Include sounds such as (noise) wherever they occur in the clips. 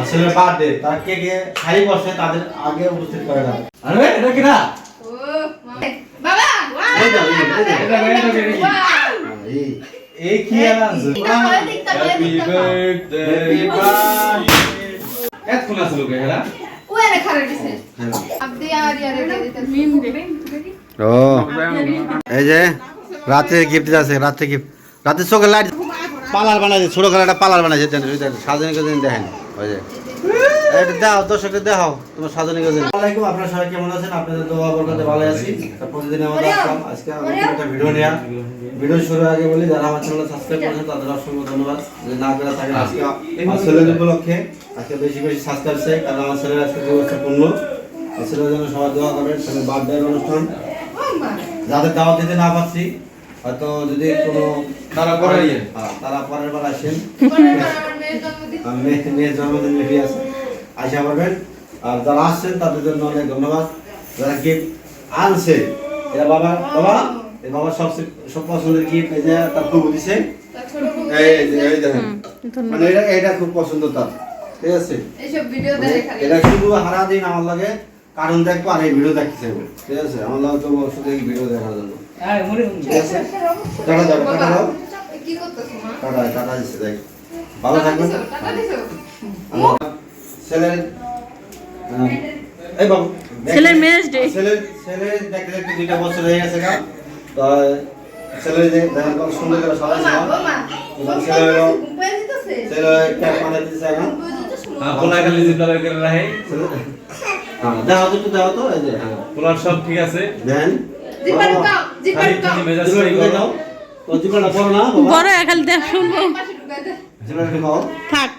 আসলে বার্থডে তার কে কে শাড়ি বসে তাদের আগে উপস্থিত করে দাও আরে এটা কি না বাবা কি আনছো হ্যাপি বার্থডে এত কোন রে খারে দিছে হ্যাঁ। আপনি আর ইয়ারে দিতে মিম দে ও এই যে রাতে গিফট আছে রাতে গিফট রাতে চোখে লাইট পালার বানাইছে ছোট করে একটা পালার বানাইছে দেন ওই দেখেন সাজনী গজনী দেখেন ওই যে এটা দাও দর্শকদের দেখাও তোমার সাজনী গজনী আলাইকুম আপনারা সবাই কেমন আছেন? আপনাদের দোয়া বরকতে ভালো আছি। তা প্রতিদিন আমাদের আসলাম। আজকে একটা ভিডিও নেয়া ভিডিও শুরু আগে বলি যারা আমার চ্যানেল সাবস্ক্রাইব করেছেন তাদের অসংখ্য ধন্যবাদ। যে না করে থাকেন আজকে আমার ছেলের উপলক্ষে আজকে বেশি বেশি সাবস্ক্রাইব চাই কারণ আমার ছেলের আজকে দু বছর পূর্ণ। ছেলের জন্য সবাই দোয়া করবেন ছেলের বার্থডে অনুষ্ঠান। যাদের দাওয়াত দিতে না পারছি হয়তো যদি কোনো তারা পরে ইয়ে। হ্যাঁ, তারা পরের বার আসেন। মেয়ের জন্মদিন। মেয়ে- লেগে আছে। আসা পারবেন আর যারা আসছেন তাদের জন্য অনেক ধন্যবাদ। যারা গিফট আনছে এরা বাবা বাবা এই বাবার সবচেয়ে সব পছন্দের গিফট এই যে তার খুব দিছে। এই এই যে এই দেখেন। মানে এটা এটা খুব পছন্দ তার। ঠিক আছে? এইসব ভিডিও দেখে খালি এটা শুধু হারা দিন আমার লাগে কারণ দেখব আর এই ভিডিও দেখতে চাইব ঠিক আছে? আমার লাগে তো শুধু এই ভিডিও দেখার জন্য। টাটা দাও টাটা দাও কি করতেছ মা টাটা টাটা দিচ্ছে দেখ। ভালো থাকবেন টাকা দিছো আমার ছেলের এই বাবু ছেলের marriage day। ছেলের ছেলের দেখতে দেখতে দুইটা বছর হয়ে গেছে গা। তো ছেলের যে দেখেন কত সুন্দর করে সাজাইছে মা হ্যাঁ করে রাখে। হ্যাঁ তো তো এই যে হ্যাঁ। সব ঠিক আছে। দেন। বড়। একাল দেখ শুনব থাক।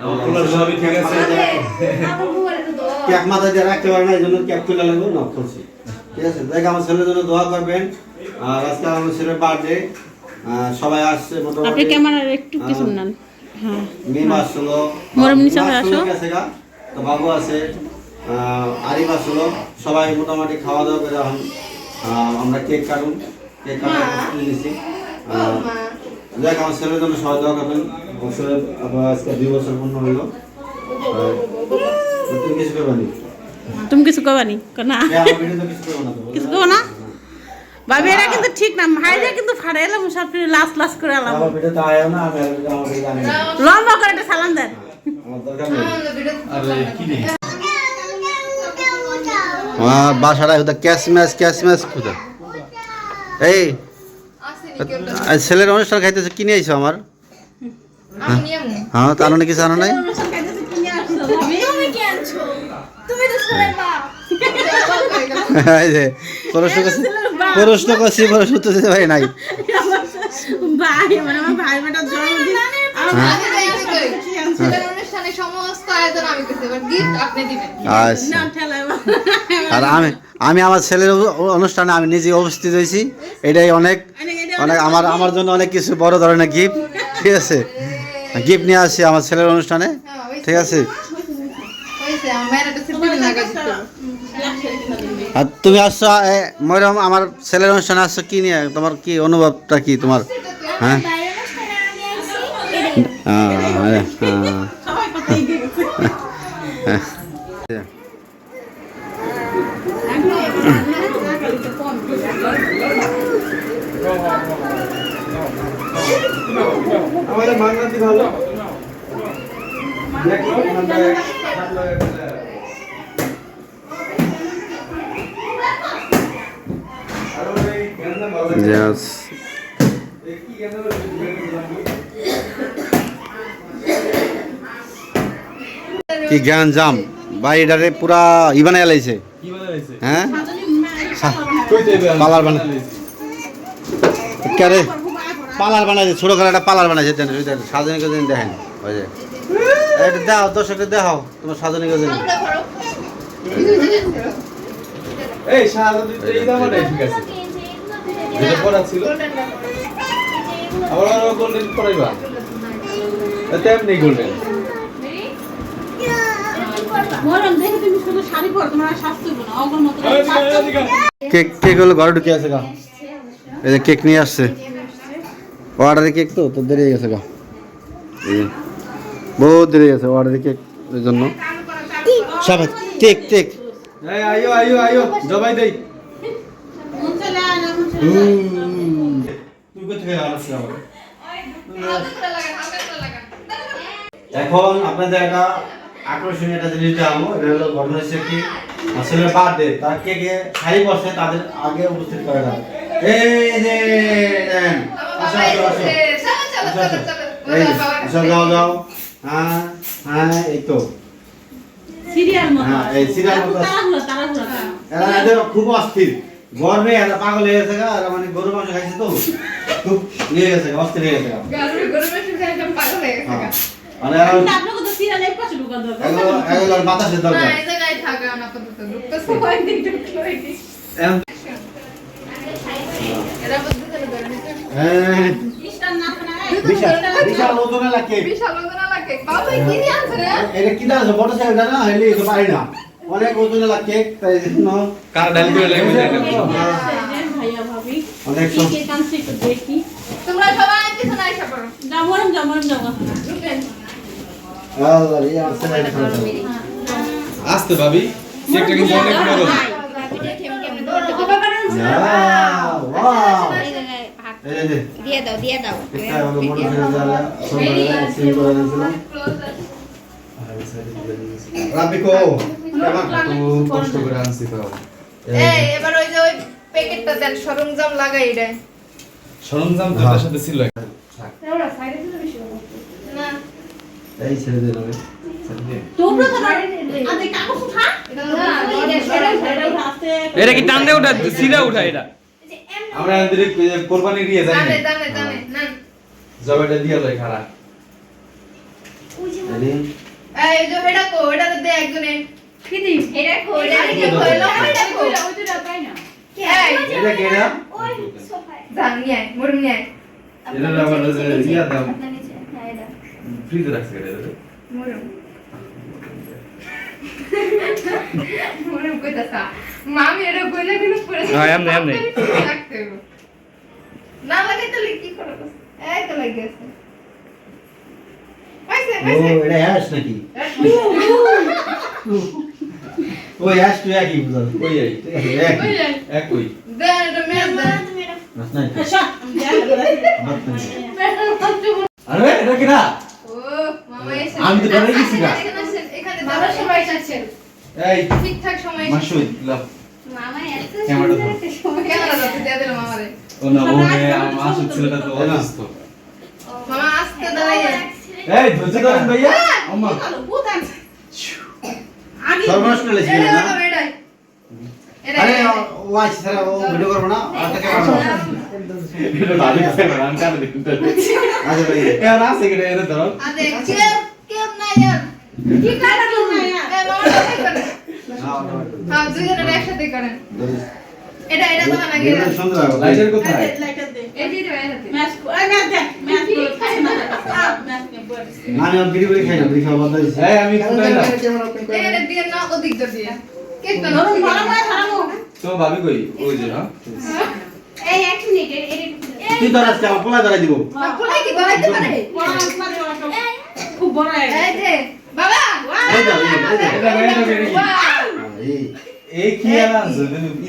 আমার পোলার সবই ঠিক আছে। আমার বুয়ারে তো দাও কেক মাথায় দিয়ে রাখতে পারে না এই জন্য কেক তুলে লাগবে না খুলছি ঠিক আছে দেখ আমার ছেলের জন্য দোয়া করবেন। আর আজকে আমার ছেলের বার্থডে সবাই আসছে আপনি মোটামুটি ক্যামেরার একটু কিছু নেন। হ্যাঁ। মিম আসছিল মরম নিচে আসো। গা, তো বাবু আছে। আহ, আরিফ আসলো সবাই মোটামুটি খাওয়া দাওয়া করে আমরা কেক কাটুন। কেক কাটার প্রস্তুতি ও দেখ আমার ছেলের জন্য সবাই দোয়া করবেন বছরে আবার আজকে দুই বছর পূর্ণ হইল। তুমি কিছু করবে নি? তুমি কিছু কবানি না? আমার কিছু করবে না তো, কিছু করব না? ভাবি এটা কিন্তু ঠিক না। ভাইরা কিন্তু ফাড়ে এলাম সব লাস লাস করে এলাম। লম্বা করে একটা সালাম দেন। বাসাটা কোথা ক্যাশ ম্যাচ ক্যাশ ম্যাচ এই ছেলের অনুষ্ঠান খাইতেছে কিনে আইছো আমার আমি হ্যাঁ তার মানে কিছু আনো নাই তুমি কি আনছো তুমি তো ছেলের মা প্রশ্ন করছি প্রশ্ন করছি প্রশ্ন তো দিতে নাই ভাই মানে আমার ভাই বেটার জন্মদিন অনুষ্ঠানে সমস্ত আয়োজন আমি করতে এবার গিফট আপনি দিবেন। আচ্ছা। আর আমি আমি আমার ছেলের অনুষ্ঠানে আমি নিজে উপস্থিত হয়েছি। এটাই অনেক অনেক আমার আমার জন্য অনেক কিছু বড় ধরনের গিফট ঠিক আছে? গিফট নিয়ে আসি আমার ছেলের অনুষ্ঠানে। ঠিক আছে? আর তুমি আসছো এ, ময়রম আমার ছেলের অনুষ্ঠানে আসছো কি নিয়ে? তোমার কি অনুভবটা কি তোমার? হ্যাঁ? হ্যাঁ, হ্যাঁ, আমাদের মাংনাতি ভালো Yes. কি জ্ঞান জাম বাড়িটারে পুরা ইবানে এলাইছে কি বানাইছে হ্যাঁ? পালার বানা কেরে পালার বানাইছে ছোট করে একটা পালার বানাইছে সাজনী গজনী দেখেন ওই যে। এটা দাও দর্শককে দেখাও তোমার সাজনী করো এই দামাটাই ঠিক আছে। যেটা পড়া ছিল। আবার আবার গোল্ডেন পড়াইবা তেমনি গোল্ডেন মরম দেখে তুমি শুধু শাড়ি পরো তোমার আর স্বাস্থ্য হইবো না অগর মতো কেক কেক হলো ঘরে ঢুকে আছে গা। এই যে কেক নিয়ে আসছে। অর্ডারে কেক তো তো দেরি হয়ে গেছে গা। বহুত দেরি গেছে অর্ডার কেক এর জন্য। সব কেক কেক। আইও আইও আইও জবাই দেই। তুই কোথায় আসছিস। এখন আপনাদের একটা আকর্ষণীয় একটা জিনিস দেখাবো এটা হলো ঘটনা হচ্ছে কি আসলে বার্থডে তার কে কে খালি বসে তাদের আগে উপস্থিত করে দাও এই যে আসো আসো আসো। এই আসো যাও যাও হ্যাঁ হ্যাঁ এই তো সিরিয়াল মতো হ্যাঁ, এই মতো। এরা এদের খুব অস্থির গরমে এরা পাগল হয়ে গেছে গা, মানে গরু মাংস খাইছে তো খুব ইয়ে গেছে অস্থির হয়ে গেছে গা। পাগল হয়ে গেছে হ্যাঁ। গা। মানে এরা কিন্তু আপনাকে তো সিরিয়াল এক পাশে ঢুকা দরকার এগুলো এগুলো বাতাসের দরকার। এই জায়গায় থাকা না আপাতত। ঢুকতেছে, হয়নি, ঢুকলো, এরা বুঝতে হ্যাঁ ইস্টার না না বিশাল বিশাল লাগে বিশাল ওজন লাগে। বাবা, কি নিয়ে আনছে এটা কি দাঁড়াচ্ছে বড় সাইজটা না? হইলে তো পারি না। অনেক ওজনের লাগে তাই জন্য। কার ডাল করে না এটা। ভাইয়া ভাবি অনেক কি কানছে একটু দেখি। তোমরা সবাই পিছনে আইসা পড়ো। যাবরম যাবরম যাব ঢুকেন। আল্লাহ রে আমার ছেলে এটা খারাপ হবে। আসতে ভাবি কেকটা কিন্তু অনেক দিয়ে দাও দিয়ে দাও করে রাবিকো, কেমন? কষ্ট করে আনছি তো এই, এবার ওই যে ওই প্যাকেটটা দেন সরঞ্জাম লাগাই সরঞ্জাম তো। সাথে ছিল এই তো না আদে কাগজ উঠা এটা না কি টান দিয়ে উঠা সিধা উঠা এটা। আমরা এদের কোরবানি দিয়ে যাই। না জানে জানে না জবাইটা দিয়ে লই খারাপ এই যে এটা কো এটা দে একজনে। কি এটা কো এটা কি কো এটা কো ওইটা তাই না। এই এটা কে এটা? জান নিয়ে মুরম নিয়ে এটা আবার যে ইয়া দাম। ফ্রিজে রাখছে এটা মুরম। মুরম কইতাছা। মামি এটা কইলে কিন্তু পুরো হ্যাঁ, এমনি, এমনি। না লাগে তাহলে কি করব এই তো লাগে আছে। আইছে ও, এটা অ্যাশ নাকি? ও, অ্যাশ তো একই বুঝাল। ওই এই একই। একই। দেন এটা মেজ দেন। আরে এটা কি না আমি তো ঘরে গেছি গা। এখানে ভালো সবাই আছেন এই ঠিকঠাক সময় মাসুই লাভ মামা এত সময় ক্যামেরা যাচ্ছে দিয়ে দিলাম আমারে ও না ও নে আমার মাসুদ ছেলেটা তো অসুস্থ। মামা আসতে দাঁড়াইয়ে এই ধৈর্য ধরেন ভাইয়া। আম্মা ভালো ভূত সর্বনাশ করে লেছি না? দাও এটাই এটাই আরে, ও- ও আছে, স্যার, ও ভিডিও করব না? করব। এটা ভালো করে ভাই। এর আছে কি ধরো। কি কাটা কেউ না এ মামা সবাই করেন না, ওটা বাদ দাও। হ্যাঁ দুজনের একসাথে করেন। এটা এটা তো না গিয়ে সুন্দর হবে। কোথায়? লাইটার দে। এই যে ম্যাচ এই ম্যাচ দেখ ম্যাচ করে না। ম্যাচ কে বল। আমি আর বিড়ি বিড়ি খাই না, বিড়ি খাওয়া বন্ধ হয়েছে। এই আমি ফুটাইলাম এটা দিয়ে না ওদিক দিয়ে কেকটা ধরুন ভালো করে ধরাবো তো ভাবি কই? ওই যে এই এক মিনিট এর এর তুই ধর আজকে, আমার ধরাই দিব। কোলাই কি ধরাইতে পারে? খুব বড় এই যে বাবা এই কি আনছো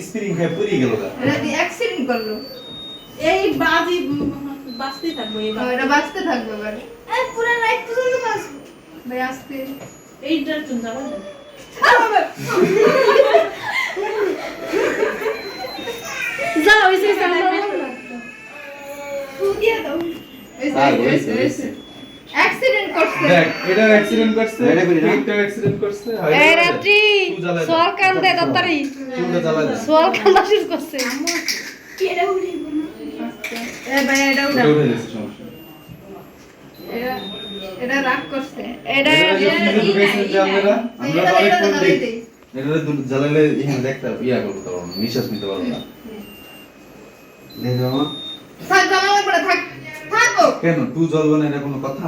স্প্রিং খাই পুরি গেল গা অ্যাক্সিডেন্ট করল এই বাজি বাজতেই থাকব এই এটা বাঁচতে থাকবে এবার এই পুরো লাইট পর্যন্ত বাস ভাই আসতে এইটার চুন যাবে যাও সেই সামনে দাও হইছে, হইছে। অ্যাক্সিডেন্ট করছে। দেখ এটা অ্যাক্সিডেন্ট করছে এটা করি না? কেকটা অ্যাক্সিডেন্ট করছে এই রাত্রি তুই জ্বালাই দে। সোয়াল কান্দে দত্তরি চুলটা জ্বালাই দে। সোয়াল কান্দা শুরু করছে। এ ভাই এটা উঠা এটা গেছে সমস্যা এটা এটা রাগ করছে। এটা এটা যে ফ্রিজে ঢুকাইছেন যে আপনারা, আমরা অনেক কোন দেই। এটা দু- এখানে দেখতে ইয়া করতে পারব না, নিঃশ্বাস নিতে পারব না। দেখো থাক জামা লাগবে থাক। থাকো। কেন তুই জ্বলবে না এটা কোনো কথা?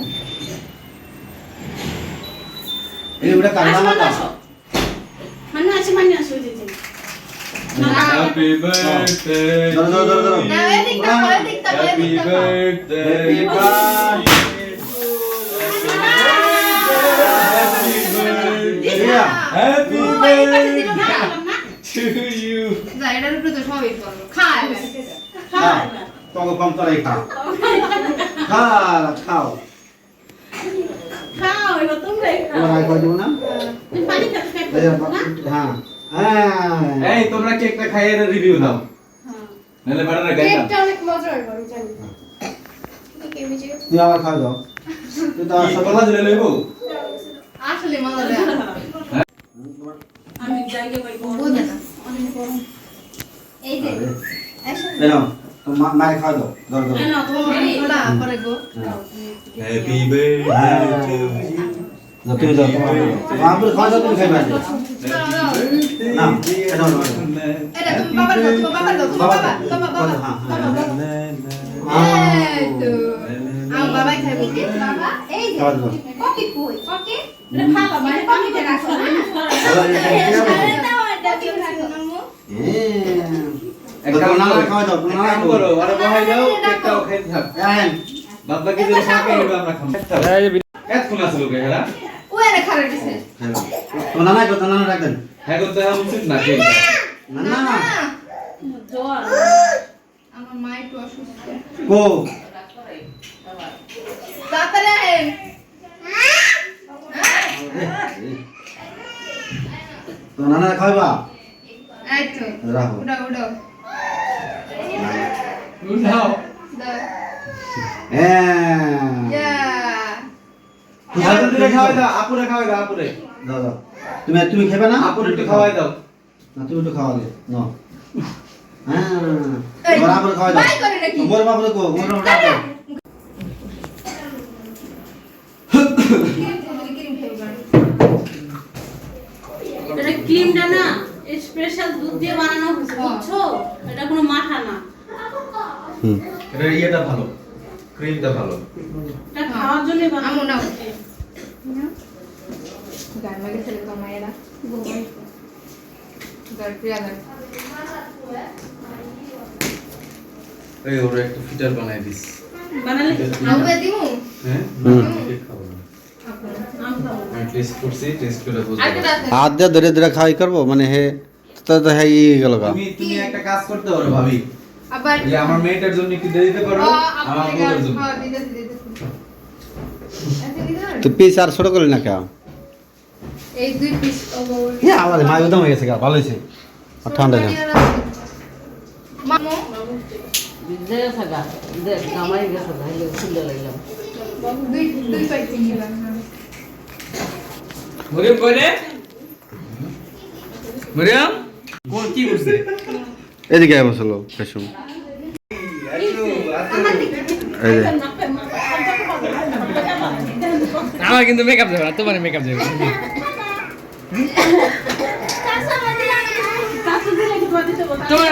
যে, যে। Happy birthday. ধরো, ধরো, ধরো, ধরো। না ওই দিক তাকাও ওই দিক তাকাও ওই Happy দিক তাকাও birthday. Happy birthday. Happy birthday to you. যা এটার উপরে তো সবই করব খা এবার খা তোকে কম তোরাই খা খা খাও খাও, এবার তোমরাই খাও। তোমার আগে করে দেবো না তুমি পানি খেতে খাইতে এই যে, না? হ্যাঁ হ্যাঁ। এই তোমরা কেকটা খাইয়ে রিভিউ দাও। হ্যাঁ। কেকটা অনেক জানি। যে তুমি আবার খাও দাও। তুই তো সকালে দিলে লইবো? আসলে মজা আমি জায়গা পাই না। এই যে এই নাও। তোমার মা- মায়ের খাওয়া দাও না পরে গো হ্যাপি বার্থডে ইউ তুমি দাও তোমার আপুর খাওয়া দাও তুমি খাইবে না এটা নাও, নাও, নাও। এটা তুমি বাবার দাও তুমি বাবার দাও তুমি বাবা বাবা বাবা হ্যাঁ, বাবা। হ্যাঁ। বাবা এই তো। আম বাবাই খাইবো কি বাবা এই যে কপি কই কপি এটা খাবা মানে পানিতে রাখো। না হ্যাঁ তোমার নানা হ্যাঁ তো নানা খাইবা রাখো। দাও তুমি তুমি খাবে না? আপুরে একটু খাওয়াই দাও। না তুমি একটু খাওয়া দে নাও। হ্যাঁ এই, তোমার আপুরে খাওয়া দাও। বাই করে নাকি? মোর বাপুরে কো মোর বাপুরে কো। (coughs) ক্রিম খাইবা এটা ক্রিমটা না। স্পেশাল দুধ দিয়ে বানানো হয়েছে হ্যাঁ। বুঝছ? এটা কোনো মাখা না। হুম। এটা ইয়েটা ভালো ক্রিমটা ভালো। এটা খাওয়ার জন্য বানানো নাও। হয়েছে। ছেলে কমাইরা গান প্রিয়া এই ওরা একটা ফিটার বানাই দিস। বানালে আমু দিমু? হ্যাঁ? খাব না। আম খাব আমি টেস্ট করছি টেস্ট করে বুঝতে আরেকটা পারছি। আছে হাত দিয়ে ধরে ধরে খাওয়াই করব মানে হে তো তো হ্যাঁ ই গেল গা তুমি তুমি একটা কাজ করতে পারো ভাবি আবার যে আমার মেয়েটার জন্য একটু দিয়ে দিতে পারো ও, আমার আপনি বউটার গান- জন্য হ্যাঁ, দিতেছি, দিতেছি। আচ্ছা, দিতে পারো? তো পিস আর ছোট করলি না কে এই দুই পিস হ্যাঁ আমার মা উদম হয়ে গেছে গা ভালো হয়েছে আর ঠান্ডা না মামু দুই দুই পাইছি নিলাম মরিয়ম কই রে? মরিয়ম? কোন কি করছে? এদিকে আয় বসল যে। আমার কিন্তু মেকআপ যাবে না তোমার মেকআপ যাবে। তোমার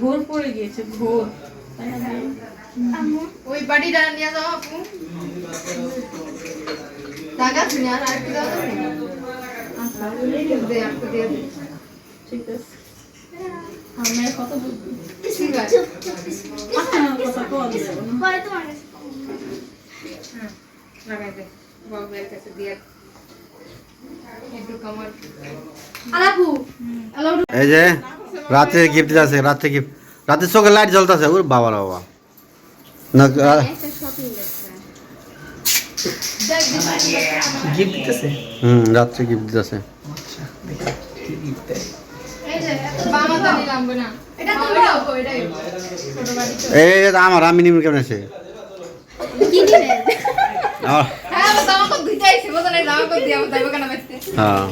ঘোর পড়ে গিয়েছে ঘোর ওই বাড়িটা নিয়ে যাও আপু। টাকা শুনে আর একটু দাও তো। আচ্ছা ঠিক আছে। আমার কত বুদ্ধি ঠিক আছে। কথা কল দেবো কাছে দিয়ে। এই যে রাতে গিফট দিতেছে রাতে গিফট রাতে চোখে লাইট জ্বলতেছে ওর বাবা না গিফট দিতেছে? হুম রাত্রে গিফট দিতেছে। এই আমার আমি নিম কেমন আছে? হ্যাঁ